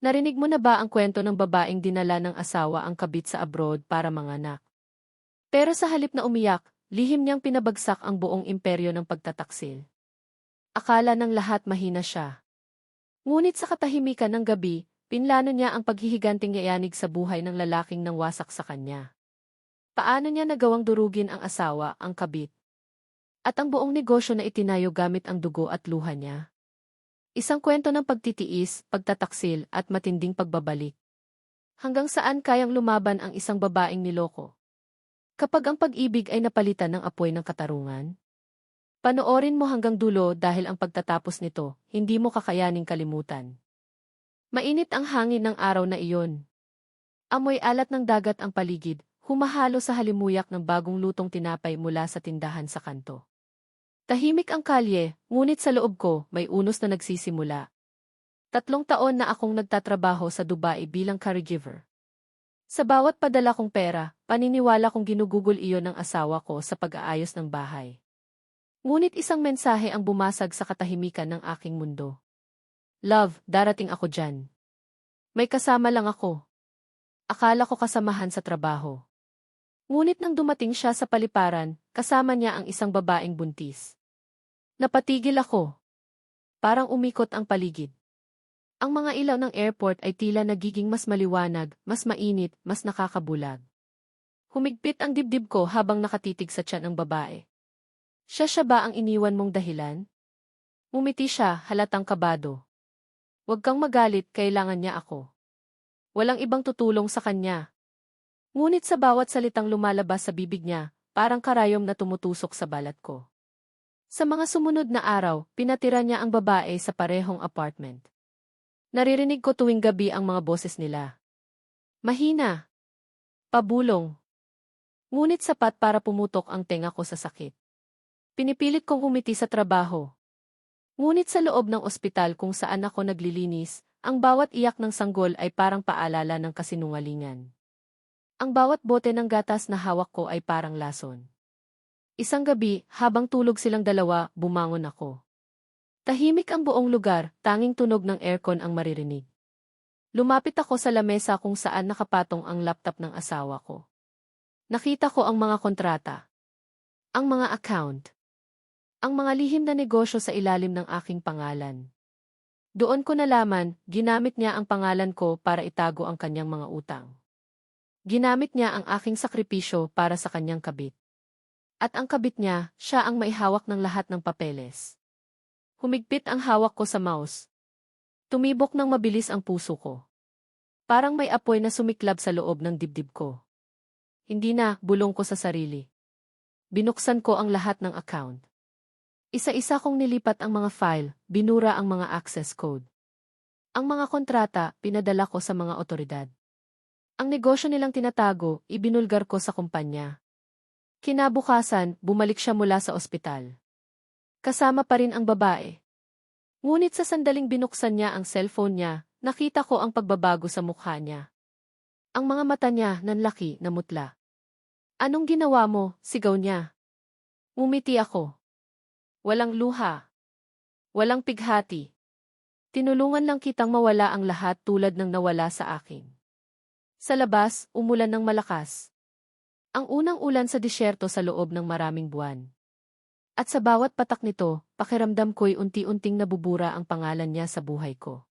Narinig mo na ba ang kwento ng babaeng dinala ng asawa ang kabit sa abroad para manganak? Pero sa halip na umiyak, lihim niyang pinabagsak ang buong imperyo ng pagtataksil. Akala ng lahat mahina siya. Ngunit sa katahimikan ng gabi, pinlano niya ang paghihiganting yayanig sa buhay ng lalaking nang wasak sa kanya. Paano niya nagawang durugin ang asawa, ang kabit? At ang buong negosyo na itinayo gamit ang dugo at luha niya. Isang kwento ng pagtitiis, pagtataksil, at matinding pagbabalik. Hanggang saan kayang lumaban ang isang babaeng niloko? Kapag ang pag-ibig ay napalitan ng apoy ng katarungan? Panoorin mo hanggang dulo dahil ang pagtatapos nito, hindi mo kakayaning kalimutan. Mainit ang hangin ng araw na iyon. Amoy alat ng dagat ang paligid, humahalo sa halimuyak ng bagong lutong tinapay mula sa tindahan sa kanto. Tahimik ang kalye, ngunit sa loob ko, may unos na nagsisimula. Tatlong taon na akong nagtatrabaho sa Dubai bilang caregiver. Sa bawat padala kong pera, paniniwala kong ginugugol iyon ng asawa ko sa pag-aayos ng bahay. Ngunit isang mensahe ang bumasag sa katahimikan ng aking mundo. Love, darating ako dyan. May kasama lang ako. Akala ko kasamahan sa trabaho. Ngunit nang dumating siya sa paliparan, kasama niya ang isang babaeng buntis. Napatigil ako. Parang umikot ang paligid. Ang mga ilaw ng airport ay tila nagiging mas maliwanag, mas mainit, mas nakakabulag. Humigpit ang dibdib ko habang nakatitig sa tiyan ng babae. Siya siya ba ang iniwan mong dahilan? Umiti siya, halatang kabado. Huwag kang magalit, kailangan niya ako. Walang ibang tutulong sa kanya. Ngunit sa bawat salitang lumalabas sa bibig niya, parang karayom na tumutusok sa balat ko. Sa mga sumunod na araw, pinatira niya ang babae sa parehong apartment. Naririnig ko tuwing gabi ang mga boses nila. Mahina. Pabulong. Ngunit sapat para pumutok ang tenga ko sa sakit. Pinipilit kong humiti sa trabaho. Ngunit sa loob ng ospital kung saan ako naglilinis, ang bawat iyak ng sanggol ay parang paalala ng kasinungalingan. Ang bawat bote ng gatas na hawak ko ay parang lason. Isang gabi, habang tulog silang dalawa, bumangon ako. Tahimik ang buong lugar, tanging tunog ng aircon ang maririnig. Lumapit ako sa lamesa kung saan nakapatong ang laptop ng asawa ko. Nakita ko ang mga kontrata. Ang mga account. Ang mga lihim na negosyo sa ilalim ng aking pangalan. Doon ko nalaman, ginamit niya ang pangalan ko para itago ang kanyang mga utang. Ginamit niya ang aking sakripisyo para sa kanyang kabit. At ang kabit niya, siya ang maihawak ng lahat ng papeles. Humigpit ang hawak ko sa mouse. Tumibok ng mabilis ang puso ko. Parang may apoy na sumiklab sa loob ng dibdib ko. Hindi na, bulong ko sa sarili. Binuksan ko ang lahat ng account. Isa-isa kong nilipat ang mga file, binura ang mga access code. Ang mga kontrata, pinadala ko sa mga otoridad. Ang negosyo nilang tinatago, ibinulgar ko sa kumpanya. Kinabukasan, bumalik siya mula sa ospital. Kasama pa rin ang babae. Ngunit sa sandaling binuksan niya ang cellphone niya, nakita ko ang pagbabago sa mukha niya. Ang mga mata niya nanlaki na mutla. Anong ginawa mo? Sigaw niya. Umiti ako. Walang luha. Walang pighati. Tinulungan lang kitang mawala ang lahat tulad ng nawala sa akin. Sa labas, umulan ng malakas. Ang unang ulan sa disyerto sa loob ng maraming buwan. At sa bawat patak nito, pakiramdam ko'y unti-unting nabubura ang pangalan niya sa buhay ko.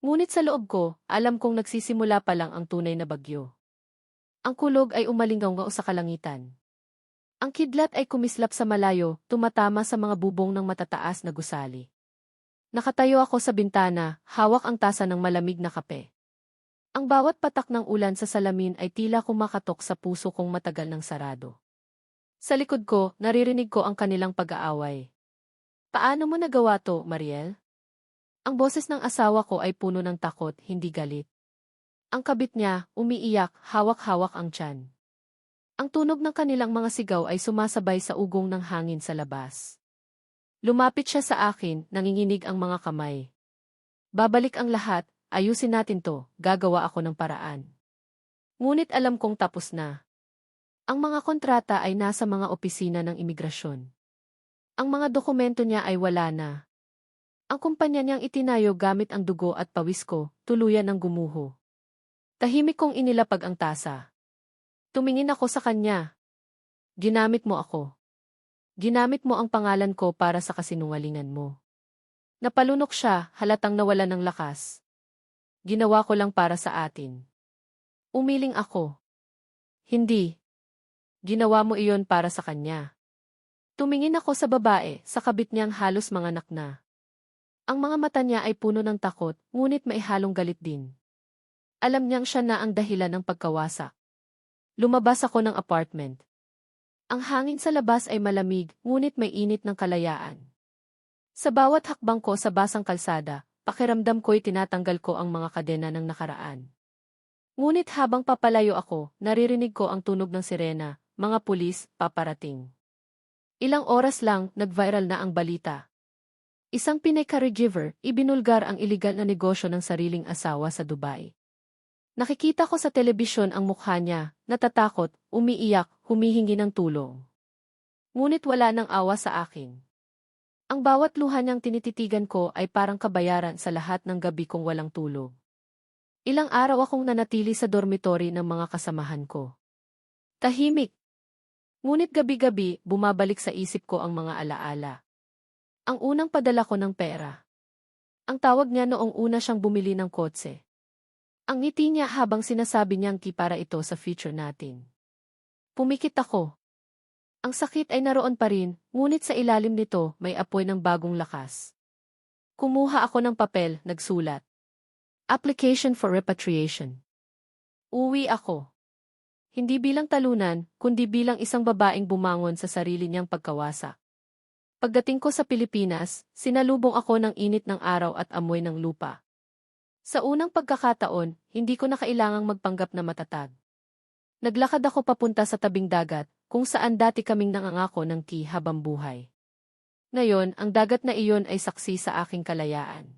Ngunit sa loob ko, alam kong nagsisimula pa lang ang tunay na bagyo. Ang kulog ay umalingaw sa kalangitan. Ang kidlat ay kumislap sa malayo, tumatama sa mga bubong ng matataas na gusali. Nakatayo ako sa bintana, hawak ang tasa ng malamig na kape. Ang bawat patak ng ulan sa salamin ay tila kumakatok sa puso kong matagal ng sarado. Sa likod ko, naririnig ko ang kanilang pag-aaway. Paano mo nagawa to, Mariel? Ang boses ng asawa ko ay puno ng takot, hindi galit. Ang kabit niya, umiiyak, hawak-hawak ang tiyan. Ang tunog ng kanilang mga sigaw ay sumasabay sa ugong ng hangin sa labas. Lumapit siya sa akin, nanginginig ang mga kamay. Babalik ang lahat, ayusin natin to, gagawa ako ng paraan. Ngunit alam kong tapos na. Ang mga kontrata ay nasa mga opisina ng imigrasyon. Ang mga dokumento niya ay wala na. Ang kumpanya niyang itinayo gamit ang dugo at pawis ko, tuluyan ng gumuho. Tahimik kong inilapag ang tasa. Tumingin ako sa kanya. Ginamit mo ako. Ginamit mo ang pangalan ko para sa kasinungalingan mo. Napalunok siya, halatang nawala ng lakas. Ginawa ko lang para sa atin. Umiling ako. Hindi. Ginawa mo iyon para sa kanya. Tumingin ako sa babae, sa kabit niyang halos manganak na. Ang mga mata niya ay puno ng takot, ngunit may halong galit din. Alam niyang siya na ang dahilan ng pagkawasak. Lumabas ako ng apartment. Ang hangin sa labas ay malamig, ngunit may init ng kalayaan. Sa bawat hakbang ko sa basang kalsada, pakiramdam ko'y tinatanggal ko ang mga kadena ng nakaraan. Ngunit habang papalayo ako, naririnig ko ang tunog ng sirena, mga pulis, paparating. Ilang oras lang, nag-viral na ang balita. Isang Pinay caregiver, ibinulgar ang iligal na negosyo ng sariling asawa sa Dubai. Nakikita ko sa telebisyon ang mukha niya, natatakot, umiiyak, humihingi ng tulong. Ngunit wala nang awa sa akin. Ang bawat luha niyang tinititigan ko ay parang kabayaran sa lahat ng gabi kong walang tulog. Ilang araw akong nanatili sa dormitory ng mga kasamahan ko. Tahimik. Ngunit gabi-gabi, bumabalik sa isip ko ang mga alaala. Ang unang padala ko ng pera. Ang tawag niya noong una siyang bumili ng kotse. Ang ngiti niya habang sinasabi niyang ki para ito sa future natin. Pumikit ako. Ang sakit ay naroon pa rin, ngunit sa ilalim nito may apoy ng bagong lakas. Kumuha ako ng papel, nagsulat. Application for repatriation. Uwi ako. Hindi bilang talunan, kundi bilang isang babaeng bumangon sa sarili niyang pagkawasa. Pagdating ko sa Pilipinas, sinalubong ako ng init ng araw at amoy ng lupa. Sa unang pagkakataon, hindi ko na kailangang magpanggap na matatag. Naglakad ako papunta sa tabing dagat, kung saan dati kaming nangangako ng ki habang buhay. Ngayon, ang dagat na iyon ay saksi sa aking kalayaan.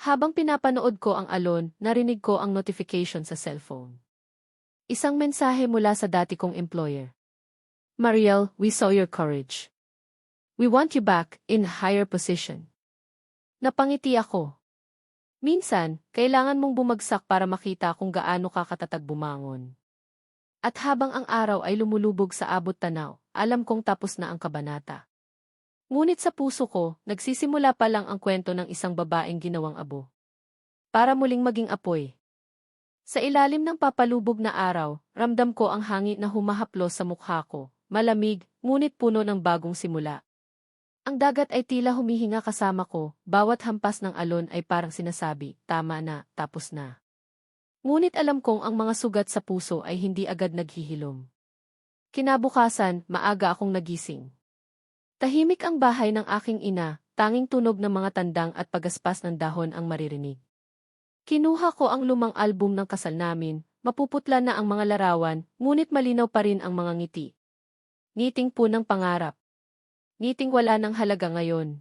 Habang pinapanood ko ang alon, narinig ko ang notification sa cellphone. Isang mensahe mula sa dati kong employer. Mariel, we saw your courage. We want you back in higher position. Napangiti ako. Minsan, kailangan mong bumagsak para makita kung gaano ka katatag bumangon. At habang ang araw ay lumulubog sa abot tanaw, alam kong tapos na ang kabanata. Ngunit sa puso ko, nagsisimula pa lang ang kwento ng isang babaeng ginawang abo. Para muling maging apoy. Sa ilalim ng papalubog na araw, ramdam ko ang hangin na humahaplos sa mukha ko, malamig, ngunit puno ng bagong simula. Ang dagat ay tila humihinga kasama ko, bawat hampas ng alon ay parang sinasabi, tama na, tapos na. Ngunit alam kong ang mga sugat sa puso ay hindi agad naghihilom. Kinabukasan, maaga akong nagising. Tahimik ang bahay ng aking ina, tanging tunog ng mga tandang at pagaspas ng dahon ang maririnig. Kinuha ko ang lumang album ng kasal namin, mapuputla na ang mga larawan, ngunit malinaw pa rin ang mga ngiti. Ngiting po ng pangarap. Ngiting wala ng halaga ngayon.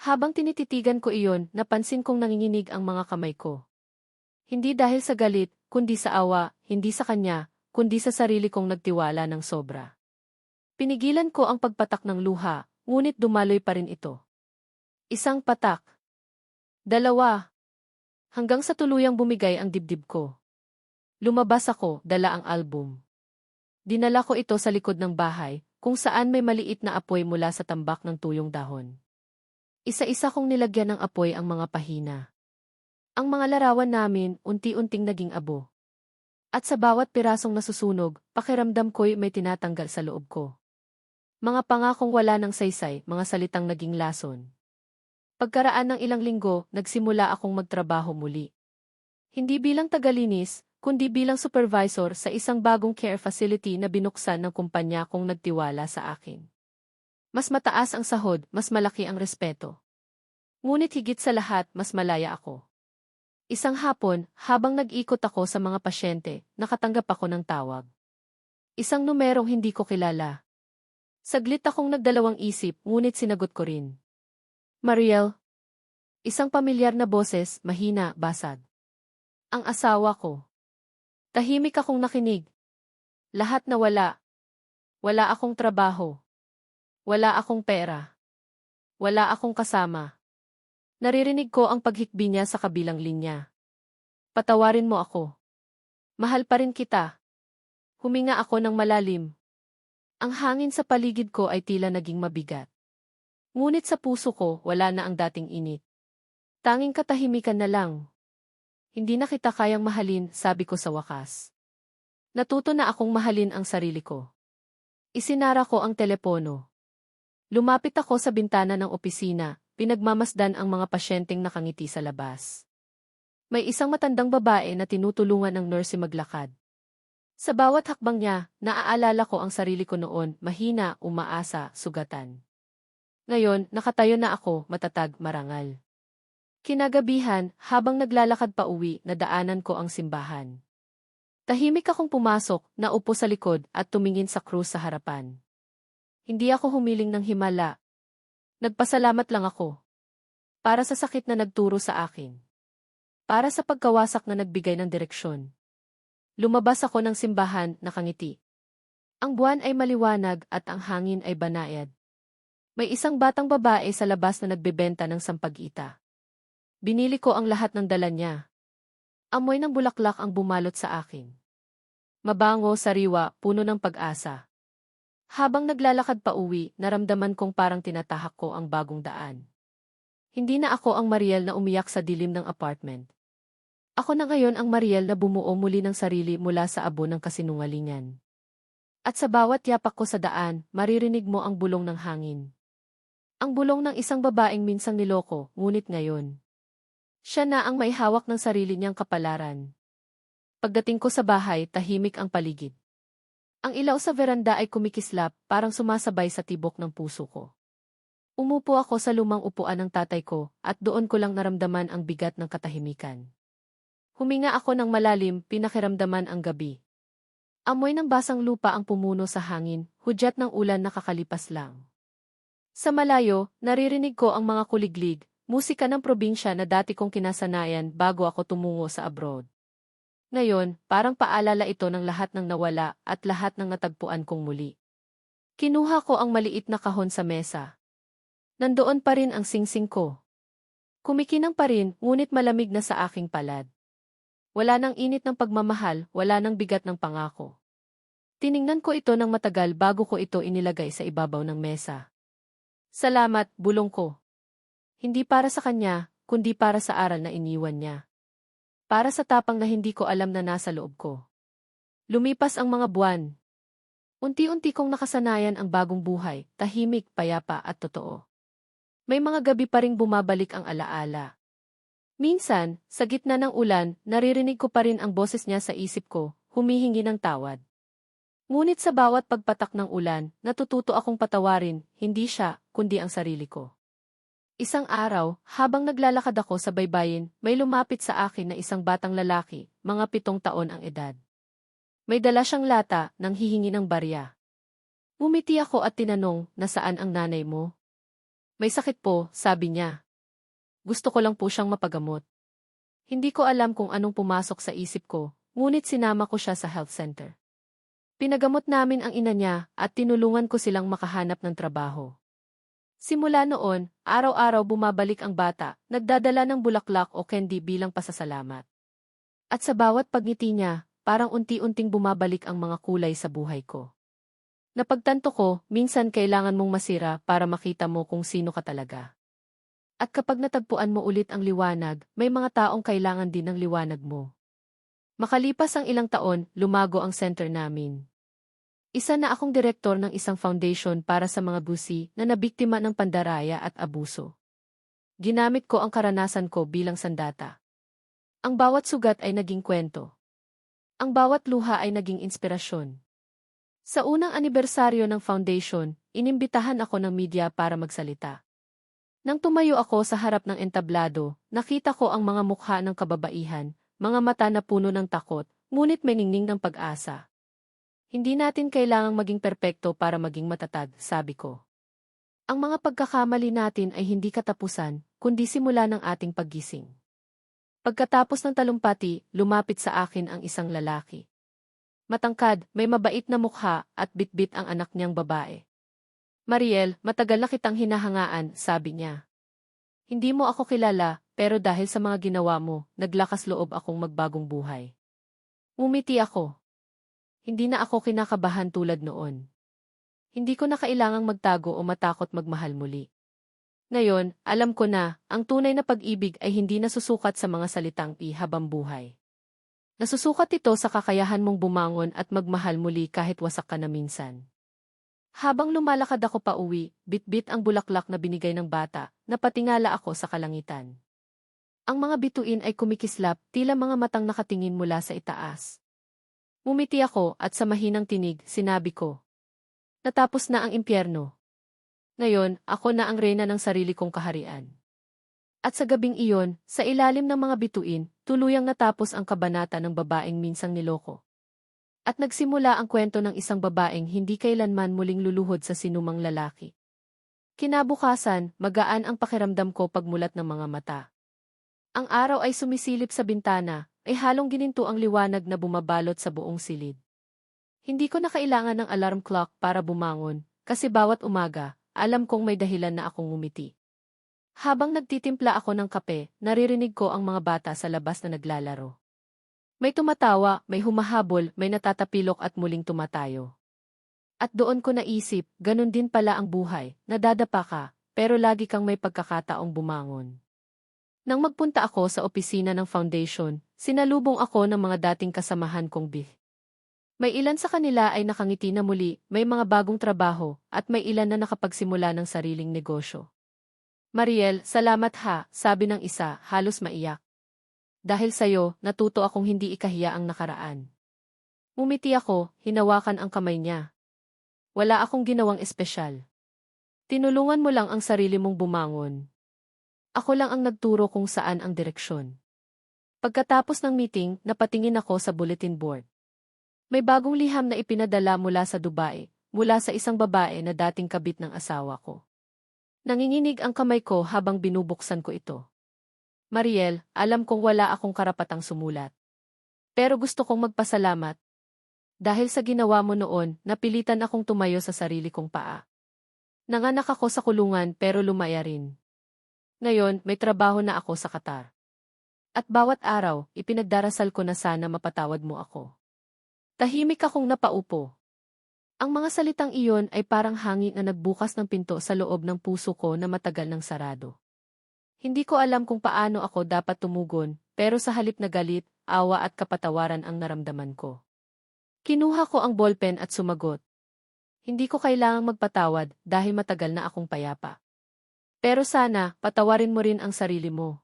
Habang tinititigan ko iyon, napansin kong nanginginig ang mga kamay ko. Hindi dahil sa galit, kundi sa awa, hindi sa kanya, kundi sa sarili kong nagtiwala ng sobra. Pinigilan ko ang pagpatak ng luha, ngunit dumaloy pa rin ito. Isang patak. Dalawa. Hanggang sa tuluyang bumigay ang dibdib ko. Lumabas ako, dala ang album. Dinala ko ito sa likod ng bahay, kung saan may maliit na apoy mula sa tambak ng tuyong dahon. Isa-isa kong nilagyan ng apoy ang mga pahina. Ang mga larawan namin unti-unting naging abo. At sa bawat pirasong nasusunog, pakiramdam ko'y may tinatanggal sa loob ko. Mga pangakong wala ng saysay, mga salitang naging lason. Pagkaraan ng ilang linggo, nagsimula akong magtrabaho muli. Hindi bilang tagalinis, kundi bilang supervisor sa isang bagong care facility na binuksan ng kumpanya kong nagtiwala sa akin. Mas mataas ang sahod, mas malaki ang respeto. Ngunit higit sa lahat, mas malaya ako. Isang hapon, habang nag-ikot ako sa mga pasyente, nakatanggap ako ng tawag. Isang numerong hindi ko kilala. Saglit akong nagdalawang isip, ngunit sinagot ko rin. Mariel. Isang pamilyar na boses, mahina, basag. Ang asawa ko. Tahimik akong nakinig. Lahat na wala. Wala akong trabaho. Wala akong pera. Wala akong kasama. Naririnig ko ang paghikbi niya sa kabilang linya. Patawarin mo ako. Mahal pa rin kita. Huminga ako ng malalim. Ang hangin sa paligid ko ay tila naging mabigat. Ngunit sa puso ko, wala na ang dating init. Tanging katahimikan na lang. Hindi na kita kayang mahalin, sabi ko sa wakas. Natuto na akong mahalin ang sarili ko. Isinara ko ang telepono. Lumapit ako sa bintana ng opisina, pinagmamasdan ang mga pasyenteng nakangiti sa labas. May isang matandang babae na tinutulungan ng nurse maglakad. Sa bawat hakbang niya, naaalala ko ang sarili ko noon, mahina, umaasa, sugatan. Ngayon, nakatayo na ako, matatag, marangal. Kinagabihan, habang naglalakad pa uwi, nadaanan ko ang simbahan. Tahimik akong pumasok, naupo sa likod at tumingin sa krus sa harapan. Hindi ako humiling ng himala, Nagpasalamat lang ako. Para sa sakit na nagturo sa akin. Para sa pagkawasak na nagbigay ng direksyon. Lumabas ako ng simbahan, nakangiti. Ang buwan ay maliwanag at ang hangin ay banayad. May isang batang babae sa labas na nagbebenta ng sampagita. Binili ko ang lahat ng dala niya. Amoy ng bulaklak ang bumalot sa akin. Mabango, sariwa, puno ng pag-asa. Habang naglalakad pa uwi, naramdaman kong parang tinatahak ko ang bagong daan. Hindi na ako ang Mariel na umiyak sa dilim ng apartment. Ako na ngayon ang Mariel na bumuo muli ng sarili mula sa abo ng kasinungalingan. At sa bawat yapak ko sa daan, maririnig mo ang bulong ng hangin. Ang bulong ng isang babaeng minsang niloko, ngunit ngayon. Siya na ang may hawak ng sarili niyang kapalaran. Pagdating ko sa bahay, tahimik ang paligid. Ang ilaw sa veranda ay kumikislap, parang sumasabay sa tibok ng puso ko. Umupo ako sa lumang upuan ng tatay ko, at doon ko lang naramdaman ang bigat ng katahimikan. Huminga ako ng malalim, pinakiramdaman ang gabi. Amoy ng basang lupa ang pumuno sa hangin, hudyat ng ulan nakakalipas lang. Sa malayo, naririnig ko ang mga kuliglig, musika ng probinsya na dati kong kinasanayan bago ako tumungo sa abroad. Ngayon, parang paalala ito ng lahat ng nawala at lahat ng natagpuan kong muli. Kinuha ko ang maliit na kahon sa mesa. Nandoon pa rin ang singsing ko. Kumikinang pa rin, ngunit malamig na sa aking palad. Wala nang init ng pagmamahal, wala nang bigat ng pangako. Tiningnan ko ito ng matagal bago ko ito inilagay sa ibabaw ng mesa. Salamat, bulong ko. Hindi para sa kanya, kundi para sa aral na iniwan niya. Para sa tapang na hindi ko alam na nasa loob ko. Lumipas ang mga buwan. Unti-unti kong nakasanayan ang bagong buhay, tahimik, payapa at totoo. May mga gabi pa ring bumabalik ang alaala. Minsan, sa gitna ng ulan, naririnig ko pa rin ang boses niya sa isip ko, humihingi ng tawad. Ngunit sa bawat pagpatak ng ulan, natututo akong patawarin, hindi siya, kundi ang sarili ko. Isang araw, habang naglalakad ako sa baybayin, may lumapit sa akin na isang batang lalaki, mga pitong taon ang edad. May dala siyang lata nang hihingi ng barya. Umiti ako at tinanong, nasaan ang nanay mo? May sakit po, sabi niya. Gusto ko lang po siyang mapagamot. Hindi ko alam kung anong pumasok sa isip ko, ngunit sinama ko siya sa health center. Pinagamot namin ang ina niya at tinulungan ko silang makahanap ng trabaho. Simula noon, araw-araw bumabalik ang bata, nagdadala ng bulaklak o candy bilang pasasalamat. At sa bawat pagngiti niya, parang unti-unting bumabalik ang mga kulay sa buhay ko. Napagtanto ko, minsan kailangan mong masira para makita mo kung sino ka talaga. At kapag natagpuan mo ulit ang liwanag, may mga taong kailangan din ng liwanag mo. Makalipas ang ilang taon, lumago ang center namin. Isa na akong direktor ng isang foundation para sa mga busi na nabiktima ng pandaraya at abuso. Ginamit ko ang karanasan ko bilang sandata. Ang bawat sugat ay naging kwento. Ang bawat luha ay naging inspirasyon. Sa unang anibersaryo ng foundation, inimbitahan ako ng media para magsalita. Nang tumayo ako sa harap ng entablado, nakita ko ang mga mukha ng kababaihan, mga mata na puno ng takot, ngunit may ningning ng pag-asa. Hindi natin kailangang maging perpekto para maging matatag, sabi ko. Ang mga pagkakamali natin ay hindi katapusan, kundi simula ng ating paggising. Pagkatapos ng talumpati, lumapit sa akin ang isang lalaki. Matangkad, may mabait na mukha at bitbit ang anak niyang babae. Mariel, matagal na kitang hinahangaan, sabi niya. Hindi mo ako kilala, pero dahil sa mga ginawa mo, naglakas loob akong magbagong buhay. Umiti ako. Hindi na ako kinakabahan tulad noon. Hindi ko na kailangang magtago o matakot magmahal muli. Ngayon, alam ko na, ang tunay na pag-ibig ay hindi nasusukat sa mga salitang ihabang buhay. Nasusukat ito sa kakayahan mong bumangon at magmahal muli kahit wasak ka na minsan. Habang lumalakad ako pa uwi, bit-bit ang bulaklak na binigay ng bata, napatingala ako sa kalangitan. Ang mga bituin ay kumikislap, tila mga matang nakatingin mula sa itaas. Mumiti ako at sa mahinang tinig, sinabi ko. Natapos na ang impyerno. Ngayon, ako na ang reyna ng sarili kong kaharian. At sa gabing iyon, sa ilalim ng mga bituin, tuluyang natapos ang kabanata ng babaeng minsang niloko. At nagsimula ang kwento ng isang babaeng hindi kailanman muling luluhod sa sinumang lalaki. Kinabukasan, magaan ang pakiramdam ko pagmulat ng mga mata. Ang araw ay sumisilip sa bintana, ay halong gininto ang liwanag na bumabalot sa buong silid. Hindi ko na kailangan ng alarm clock para bumangon, kasi bawat umaga, alam kong may dahilan na akong umiti. Habang nagtitimpla ako ng kape, naririnig ko ang mga bata sa labas na naglalaro. May tumatawa, may humahabol, may natatapilok at muling tumatayo. At doon ko naisip, ganun din pala ang buhay, nadadapa ka, pero lagi kang may pagkakataong bumangon. Nang magpunta ako sa opisina ng foundation, sinalubong ako ng mga dating kasamahan kong bih. May ilan sa kanila ay nakangiti na muli, may mga bagong trabaho, at may ilan na nakapagsimula ng sariling negosyo. Mariel, salamat ha, sabi ng isa, halos maiyak. Dahil sa'yo, natuto akong hindi ikahiya ang nakaraan. Mumiti ako, hinawakan ang kamay niya. Wala akong ginawang espesyal. Tinulungan mo lang ang sarili mong bumangon. Ako lang ang nagturo kung saan ang direksyon. Pagkatapos ng meeting, napatingin ako sa bulletin board. May bagong liham na ipinadala mula sa Dubai, mula sa isang babae na dating kabit ng asawa ko. Nanginginig ang kamay ko habang binubuksan ko ito. Mariel, alam kong wala akong karapatang sumulat. Pero gusto kong magpasalamat. Dahil sa ginawa mo noon, napilitan akong tumayo sa sarili kong paa. Nanganak ako sa kulungan pero lumaya rin. Ngayon, may trabaho na ako sa Qatar. At bawat araw, ipinagdarasal ko na sana mapatawad mo ako. Tahimik akong napaupo. Ang mga salitang iyon ay parang hangin na nagbukas ng pinto sa loob ng puso ko na matagal nang sarado. Hindi ko alam kung paano ako dapat tumugon, pero sa halip na galit, awa at kapatawaran ang naramdaman ko. Kinuha ko ang ballpen at sumagot. Hindi ko kailangang magpatawad dahil matagal na akong payapa. Pero sana, patawarin mo rin ang sarili mo.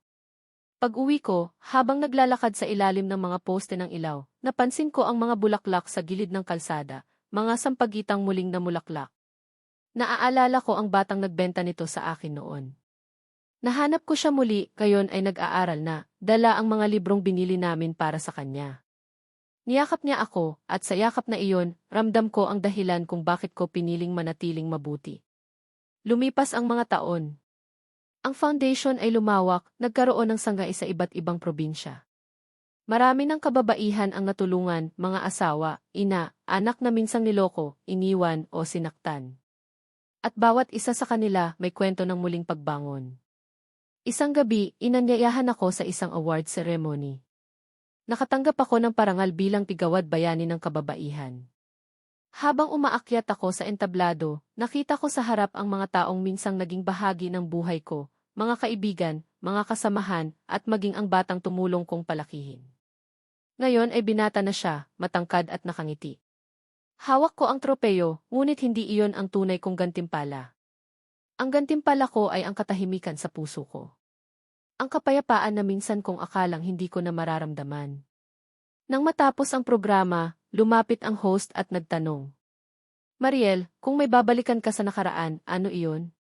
Pag-uwi ko, habang naglalakad sa ilalim ng mga poste ng ilaw, napansin ko ang mga bulaklak sa gilid ng kalsada, mga sampagitang muling na mulaklak. Naaalala ko ang batang nagbenta nito sa akin noon. Nahanap ko siya muli, kayon ay nag-aaral na, dala ang mga librong binili namin para sa kanya. Niyakap niya ako, at sa yakap na iyon, ramdam ko ang dahilan kung bakit ko piniling manatiling mabuti. Lumipas ang mga taon, ang foundation ay lumawak, nagkaroon ng sangay sa iba't ibang probinsya. Marami ng kababaihan ang natulungan, mga asawa, ina, anak na minsang niloko, iniwan o sinaktan. At bawat isa sa kanila may kwento ng muling pagbangon. Isang gabi, inanyayahan ako sa isang award ceremony. Nakatanggap ako ng parangal bilang tigawad bayani ng kababaihan. Habang umaakyat ako sa entablado, nakita ko sa harap ang mga taong minsang naging bahagi ng buhay ko, mga kaibigan, mga kasamahan, at maging ang batang tumulong kong palakihin. Ngayon ay binata na siya, matangkad at nakangiti. Hawak ko ang tropeyo, ngunit hindi iyon ang tunay kong gantimpala. Ang gantimpala ko ay ang katahimikan sa puso ko. Ang kapayapaan na minsan kong akalang hindi ko na mararamdaman. Nang matapos ang programa, lumapit ang host at nagtanong. Mariel, kung may babalikan ka sa nakaraan, ano iyon?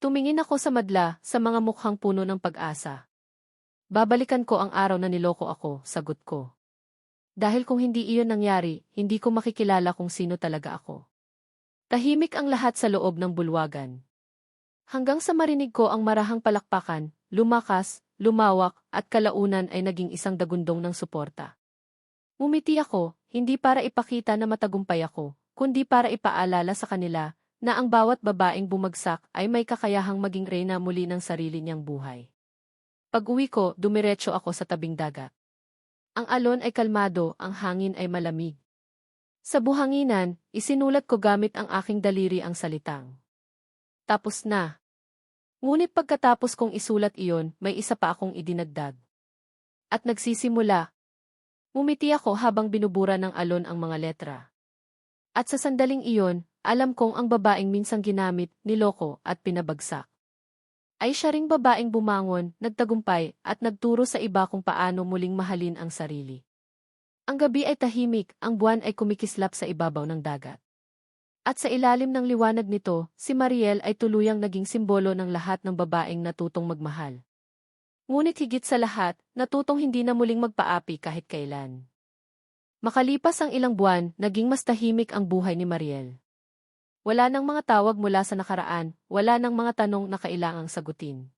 Tumingin ako sa madla, sa mga mukhang puno ng pag-asa. Babalikan ko ang araw na niloko ako, sagot ko. Dahil kung hindi iyon nangyari, hindi ko makikilala kung sino talaga ako. Tahimik ang lahat sa loob ng bulwagan. Hanggang sa marinig ko ang marahang palakpakan, lumakas, lumawak, at kalaunan ay naging isang dagundong ng suporta. Umiti ako, hindi para ipakita na matagumpay ako, kundi para ipaalala sa kanila na ang bawat babaeng bumagsak ay may kakayahang maging reyna muli ng sarili niyang buhay. Pag-uwi ko, dumiretso ako sa tabing dagat. Ang alon ay kalmado, ang hangin ay malamig. Sa buhanginan, isinulat ko gamit ang aking daliri ang salitang. Tapos na. Ngunit pagkatapos kong isulat iyon, may isa pa akong idinagdag. At nagsisimula. Mumiti ako habang binubura ng alon ang mga letra. At sa sandaling iyon, alam kong ang babaeng minsang ginamit, niloko at pinabagsak. Ay siya ring babaeng bumangon, nagtagumpay, at nagturo sa iba kung paano muling mahalin ang sarili. Ang gabi ay tahimik, ang buwan ay kumikislap sa ibabaw ng dagat. At sa ilalim ng liwanag nito, si Mariel ay tuluyang naging simbolo ng lahat ng babaeng natutong magmahal. Ngunit higit sa lahat, natutong hindi na muling magpaapi kahit kailan. Makalipas ang ilang buwan, naging mas tahimik ang buhay ni Mariel. Wala nang mga tawag mula sa nakaraan, wala nang mga tanong na kailangang sagutin.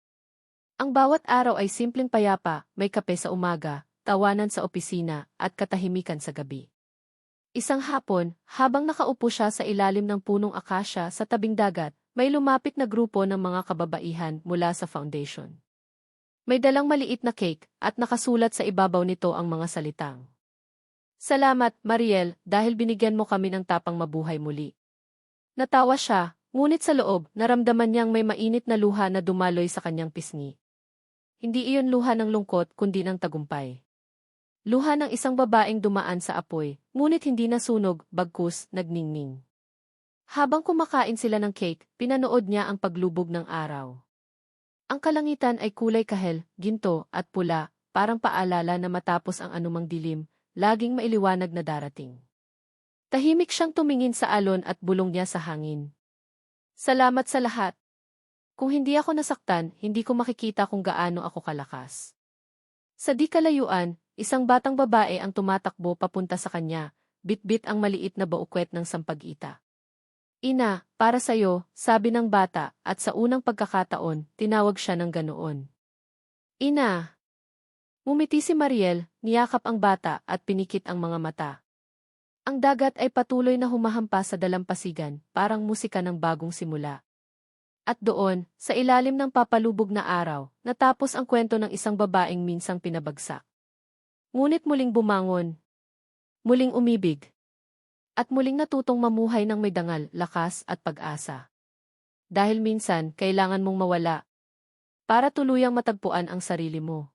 Ang bawat araw ay simpleng payapa, may kape sa umaga, tawanan sa opisina, at katahimikan sa gabi. Isang hapon, habang nakaupo siya sa ilalim ng punong akasya sa tabing dagat, may lumapit na grupo ng mga kababaihan mula sa foundation. May dalang maliit na cake at nakasulat sa ibabaw nito ang mga salitang. Salamat, Mariel, dahil binigyan mo kami ng tapang mabuhay muli. Natawa siya, ngunit sa loob, naramdaman niyang may mainit na luha na dumaloy sa kanyang pisngi. Hindi iyon luha ng lungkot kundi ng tagumpay. Luha ng isang babaeng dumaan sa apoy, ngunit hindi nasunog, bagkus, nagningning. Habang kumakain sila ng cake, pinanood niya ang paglubog ng araw. Ang kalangitan ay kulay kahel, ginto, at pula, parang paalala na matapos ang anumang dilim, laging mailiwanag na darating. Tahimik siyang tumingin sa alon at bulong niya sa hangin. Salamat sa lahat. Kung hindi ako nasaktan, hindi ko makikita kung gaano ako kalakas. Sa di kalayuan, isang batang babae ang tumatakbo papunta sa kanya, bitbit ang maliit na baukwet ng sampag-ita. Ina, para sa'yo, sabi ng bata, at sa unang pagkakataon, tinawag siya ng ganoon. Ina! Mumiti si Mariel, niyakap ang bata at pinikit ang mga mata. Ang dagat ay patuloy na humahampas sa dalampasigan, parang musika ng bagong simula. At doon, sa ilalim ng papalubog na araw, natapos ang kwento ng isang babaeng minsang pinabagsak. Ngunit muling bumangon. Muling umibig. At muling natutong mamuhay ng may dangal, lakas at pag-asa. Dahil minsan, kailangan mong mawala. Para tuluyang matagpuan ang sarili mo.